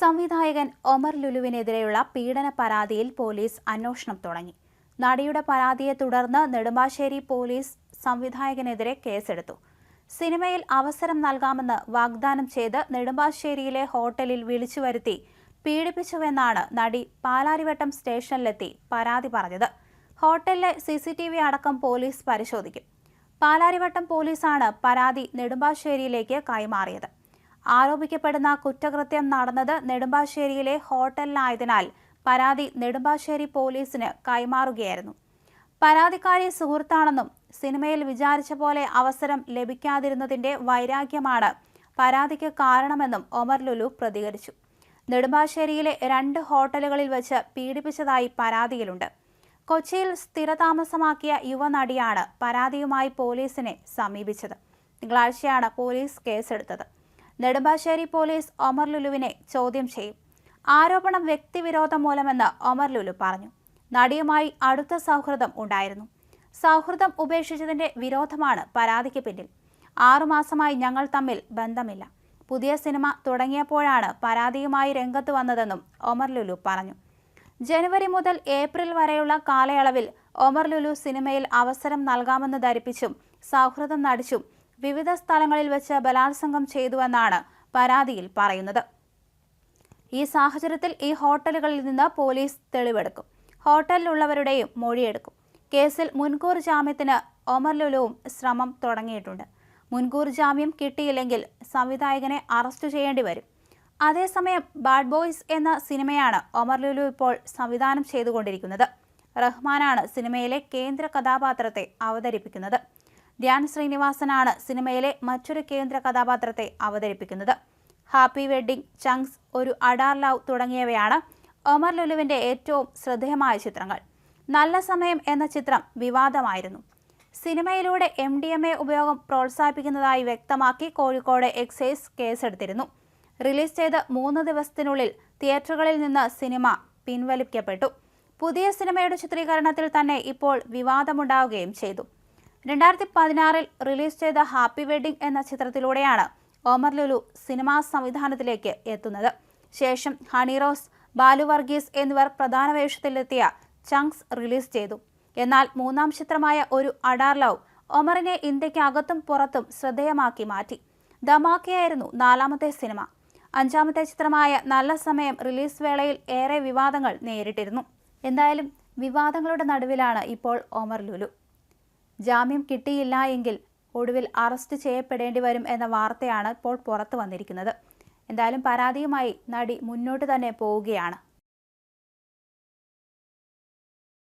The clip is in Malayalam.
സംവിധായകൻ ഒമർ ലുലുവിനെതിരെയുള്ള പീഡന പരാതിയിൽ പോലീസ് അന്വേഷണം തുടങ്ങി. നടിയുടെ പരാതിയെ തുടർന്ന് നെടുമ്പാശ്ശേരി പോലീസ് സംവിധായകനെതിരെ കേസെടുത്തു. സിനിമയിൽ അവസരം നൽകാമെന്ന് വാഗ്ദാനം ചെയ്ത് നെടുമ്പാശ്ശേരിയിലെ ഹോട്ടലിൽ വിളിച്ചു വരുത്തി പീഡിപ്പിച്ചുവെന്നാണ് നടി പാലാരിവട്ടം സ്റ്റേഷനിലെത്തി പരാതി പറഞ്ഞത്. ഹോട്ടലിലെ സി സി ടി വി അടക്കം പോലീസ് പരിശോധിക്കും. പാലാരിവട്ടം പോലീസാണ് പരാതി നെടുമ്പാശ്ശേരിയിലേക്ക് കൈമാറിയത്. ആരോപിക്കപ്പെടുന്ന കുറ്റകൃത്യം നടന്നത് നെടുമ്പാശ്ശേരിയിലെ ഹോട്ടലിലായതിനാൽ പരാതി നെടുമ്പാശ്ശേരി പോലീസിന് കൈമാറുകയായിരുന്നു. പരാതിക്കാരി സുഹൃത്താണെന്നും സിനിമയിൽ വിചാരിച്ച പോലെ അവസരം ലഭിക്കാതിരുന്നതിന്റെ വൈരാഗ്യമാണ് പരാതിക്ക് കാരണമെന്നും ഒമർ ലുലു പ്രതികരിച്ചു. നെടുമ്പാശ്ശേരിയിലെ രണ്ട് ഹോട്ടലുകളിൽ വെച്ച് പീഡിപ്പിച്ചതായി പരാതിയിലുണ്ട്. കൊച്ചിയിൽ സ്ഥിരതാമസമാക്കിയ യുവനടിയാണ് പരാതിയുമായി പോലീസിനെ സമീപിച്ചത്. തിങ്കളാഴ്ചയാണ് പോലീസ് കേസെടുത്തത്. നെടുമ്പാശ്ശേരി പോലീസ് ഒമർ ലുലുവിനെ ചോദ്യം ചെയ്യും. ആരോപണം വ്യക്തിവിരോധം മൂലമെന്ന് ഒമർ ലുലു പറഞ്ഞു. നടിയുമായി അടുത്ത സൗഹൃദം ഉണ്ടായിരുന്നു. സൗഹൃദം ഉപേക്ഷിച്ചതിന്റെ വിരോധമാണ് പരാതിക്ക് പിന്നിൽ. ആറുമാസമായി ഞങ്ങൾ തമ്മിൽ ബന്ധമില്ല. പുതിയ സിനിമ തുടങ്ങിയപ്പോഴാണ് പരാതിയുമായി രംഗത്ത് വന്നതെന്നും ഒമർ ലുലു പറഞ്ഞു. ജനുവരി മുതൽ ഏപ്രിൽ വരെയുള്ള കാലയളവിൽ ഒമർ ലുലു സിനിമയിൽ അവസരം നൽകാമെന്ന് ധരിപ്പിച്ചും സൗഹൃദം നടിച്ചും വിവിധ സ്ഥലങ്ങളിൽ വെച്ച് ബലാത്സംഗം ചെയ്തുവെന്നാണ് പരാതിയിൽ പറയുന്നത്. ഈ സാഹചര്യത്തിൽ ഈ ഹോട്ടലുകളിൽ നിന്ന് പോലീസ് തെളിവെടുക്കും. ഹോട്ടലിലുള്ളവരുടെയും മൊഴിയെടുക്കും. കേസിൽ മുൻകൂർ ജാമ്യത്തിന് ഒമർ ലുലുവും ശ്രമം തുടങ്ങിയിട്ടുണ്ട്. മുൻകൂർ ജാമ്യം കിട്ടിയില്ലെങ്കിൽ സംവിധായകനെ അറസ്റ്റ് ചെയ്യേണ്ടി വരും. അതേസമയം ബാഡ് ബോയ്സ് എന്ന സിനിമയാണ് ഒമർ ലുലു ഇപ്പോൾ സംവിധാനം ചെയ്തുകൊണ്ടിരിക്കുന്നത്. റഹ്മാനാണ് സിനിമയിലെ കേന്ദ്ര കഥാപാത്രത്തെ അവതരിപ്പിക്കുന്നത്. ധ്യാൻ ശ്രീനിവാസനാണ് സിനിമയിലെ മറ്റൊരു കേന്ദ്ര കഥാപാത്രത്തെ അവതരിപ്പിക്കുന്നത്. ഹാപ്പി വെഡ്ഡിംഗ് ചങ്സ് ഒരു അഡാർ ലവ് തുടങ്ങിയവയാണ് ഒമർ ലുലുവിന്റെ ഏറ്റവും ശ്രദ്ധേയമായ ചിത്രങ്ങൾ. നല്ല സമയം എന്ന ചിത്രം വിവാദമായിരുന്നു. സിനിമയിലൂടെ എം ഡി എം എ ഉപയോഗം പ്രോത്സാഹിപ്പിക്കുന്നതായി വ്യക്തമാക്കി കോഴിക്കോട് എക്സൈസ് കേസെടുത്തിരുന്നു. റിലീസ് ചെയ്ത് മൂന്ന് ദിവസത്തിനുള്ളിൽ തിയേറ്ററുകളിൽ നിന്ന് സിനിമ പിൻവലിക്കപ്പെട്ടു. പുതിയ സിനിമയുടെ ചിത്രീകരണത്തിൽ തന്നെ ഇപ്പോൾ വിവാദമുണ്ടാവുകയും ചെയ്തു. രണ്ടായിരത്തി പതിനാറിൽ റിലീസ് ചെയ്ത ഹാപ്പി വെഡിംഗ് എന്ന ചിത്രത്തിലൂടെയാണ് ഓമർ ലുലു സിനിമാ സംവിധാനത്തിലേക്ക് എത്തുന്നത്. ശേഷം ഹണി റോസ് ബാലു വർഗീസ് എന്നിവർ പ്രധാന വേഷത്തിലെത്തിയ ചങ്സ് റിലീസ് ചെയ്തു. എന്നാൽ മൂന്നാം ചിത്രമായ ഒരു അഡാർ ലവ് ഒമറിനെ ഇന്ത്യയ്ക്ക് അകത്തും പുറത്തും ശ്രദ്ധേയമാക്കി മാറ്റി. ധമാക്കയായിരുന്നു നാലാമത്തെ സിനിമ. അഞ്ചാമത്തെ ചിത്രമായ നല്ല സമയം റിലീസ് വേളയിൽ ഏറെ വിവാദങ്ങൾ നേരിട്ടിരുന്നു. എന്തായാലും വിവാദങ്ങളുടെ നടുവിലാണ് ഇപ്പോൾ ഒമർ ലുലു. ജാമ്യം കിട്ടിയില്ല എങ്കിൽ ഒടുവിൽ അറസ്റ്റ് ചെയ്യപ്പെടേണ്ടി വരും എന്ന വാർത്തയാണ് ഇപ്പോൾ പുറത്തു വന്നിരിക്കുന്നത്. എന്തായാലും പരാതിയുമായി നടി മുന്നോട്ട് തന്നെ പോവുകയാണ്.